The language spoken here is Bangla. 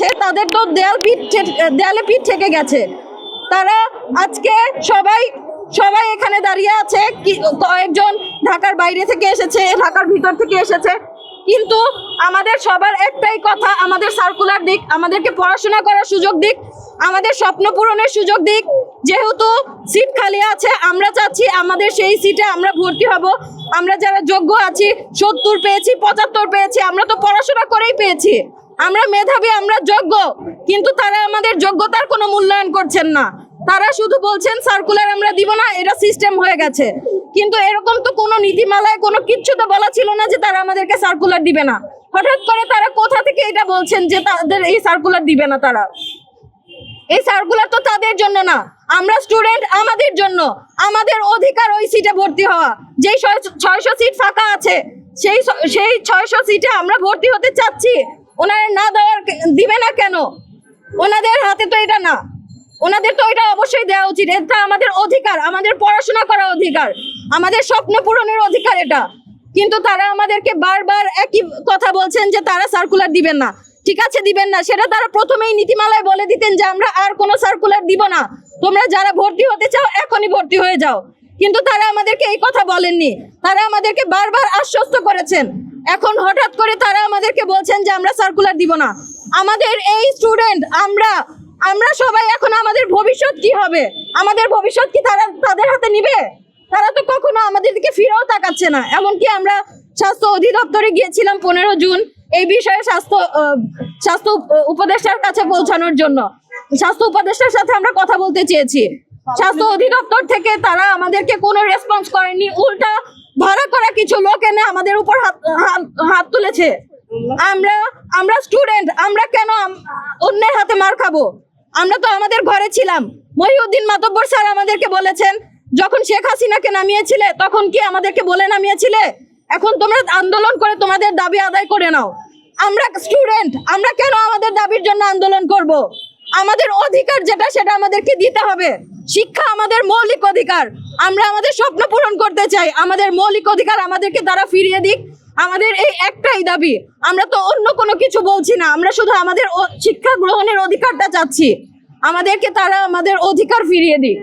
আছে তাদের তো দেয়াল পিঠ দেয়ালে পিঠ থেকে গেছে। তারা আজকে সবাই সবাই এখানে দাঁড়িয়ে আছে কয়েকজন ঢাকার বাইরে থেকে এসেছে, ঢাকার ভিতর থেকে এসেছে। কিন্তু আমাদের সবার একটাই কথা, আমাদের সার্কুলার দিক, আমাদেরকে পড়াশোনা করার সুযোগ দিক, আমাদের স্বপ্ন পূরণের সুযোগ দিক। যেহেতু সিট খালি আছে, আমরা চাচ্ছি আমাদের সেই সিটে আমরা ভর্তি হব। আমরা যারা যোগ্য আছি, সত্তর পেয়েছি, পঁচাত্তর পেয়েছি, আমরা তো পড়াশোনা করেই পেয়েছি। আমরা মেধাবী, আমরা যোগ্য, কিন্তু তারা আমাদের যোগ্যতার কোনো মূল্যায়ন করছেন না। তারা শুধু বলছেন সার্কুলার আমরা দিব না, এটা সিস্টেম হয়ে গেছে। কিন্তু এরকম তো কোনো নীতিমালায় কোনো কিচ্ছু তো বলা ছিল না যে তারা আমাদেরকে সার্কুলার দিবে না। হঠাৎ করে তারা কোথা থেকে এটা বলছেন যে তাদের এই সার্কুলার দিবে না তারা? এই সার্কুলার তো তাদের জন্য না, আমরা স্টুডেন্ট আমাদের জন্য। আমাদের অধিকার ওই সিটে ভর্তি হওয়া। যেই ছয়শো সিট ফাঁকা আছে, সেই সেই ছয়শো সিটে আমরা ভর্তি হতে চাচ্ছি। ওনারা না দেওয়ার দিবে না কেন? ওনাদের হাতে তো এটা না। ওনাদের তো এটা অবশ্যই দেওয়া উচিত। এটা আমাদের অধিকার। আমাদের পড়াশোনা করার অধিকার। আমাদের স্বপ্ন পূরণের অধিকার এটা। কিন্তু তারা আমাদেরকে বারবার একই কথা বলছেন যে তারা সার্কুলার দিবেন না। ঠিক আছে, দিবেন না। সেটা তারা প্রথমেই নীতিমালায় বলে দিতেন যে আমরা আর কোনো সার্কুলার দিব না। তোমরা যারা ভর্তি হতে চাও, এখনই ভর্তি হয়ে যাও। কিন্তু তারা আমাদেরকে এই কথা বলেননি। তারা আমাদেরকে বারবার আশ্বস্ত করেছেন। এখন হঠাৎ করে তারা আমাদেরকে বলছেন যে আমরা সার্কুলার দিব না। আমাদের এই স্টুডেন্ট আমরা আমরা সবাই এখন আমাদের ভবিষ্যৎ কি হবে? আমাদের ভবিষ্যৎ কি তারা, তাদের হাতে নিবে? তারা তো কখনো আমাদের দিকে ফিরেও তাকাচ্ছে না। এমনকি আমরা স্বাস্থ্য অধিদপ্তরে গিয়েছিলাম পনেরো জুন এই বিষয়ে স্বাস্থ্য স্বাস্থ্য উপদেষ্টার কাছে পৌঁছানোর জন্য। স্বাস্থ্য উপদেষ্টার সাথে আমরা কথা বলতে চেয়েছি। স্বাস্থ্য অধিদপ্তর থেকে তারা আমাদেরকে কোনো রেসপন্স করেনি। উল্টা ভাড়া করা কিছু লোক এনে আমাদের উপর হাত তুলেছে। আমরা আমরা স্টুডেন্ট আমরা কেন অন্যের হাতে মার খাব? আমরা তো আমাদের ঘরে ছিলাম। মহিউদ্দিন মাতব্বর স্যার আমাদেরকে বলেছেন, যখন শেখ হাসিনাকে নামিয়েছিলে, তখন কি আমাদেরকে বলে নামিয়েছিলে? এখন তোমরা আন্দোলন করে তোমাদের দাবি আদায় করে নাও। আমরা স্টুডেন্ট আমরা কেন আমাদের দাবির জন্য আন্দোলন করব। আমাদের অধিকার যেটা, সেটা আমাদেরকে দিতে হবে। শিক্ষা আমাদের মৌলিক অধিকার। আমরা আমাদের স্বপ্ন পূরণ করতে চাই। আমাদের মৌলিক অধিকার আমাদেরকে তারা ফিরিয়ে দিক। আমাদের এই একটাই দাবি। আমরা তো অন্য কোনো কিছু বলছি না। আমরা শুধু আমাদের শিক্ষা গ্রহণের অধিকারটা চাচ্ছি। আমাদেরকে তারা আমাদের অধিকার ফিরিয়ে দিক।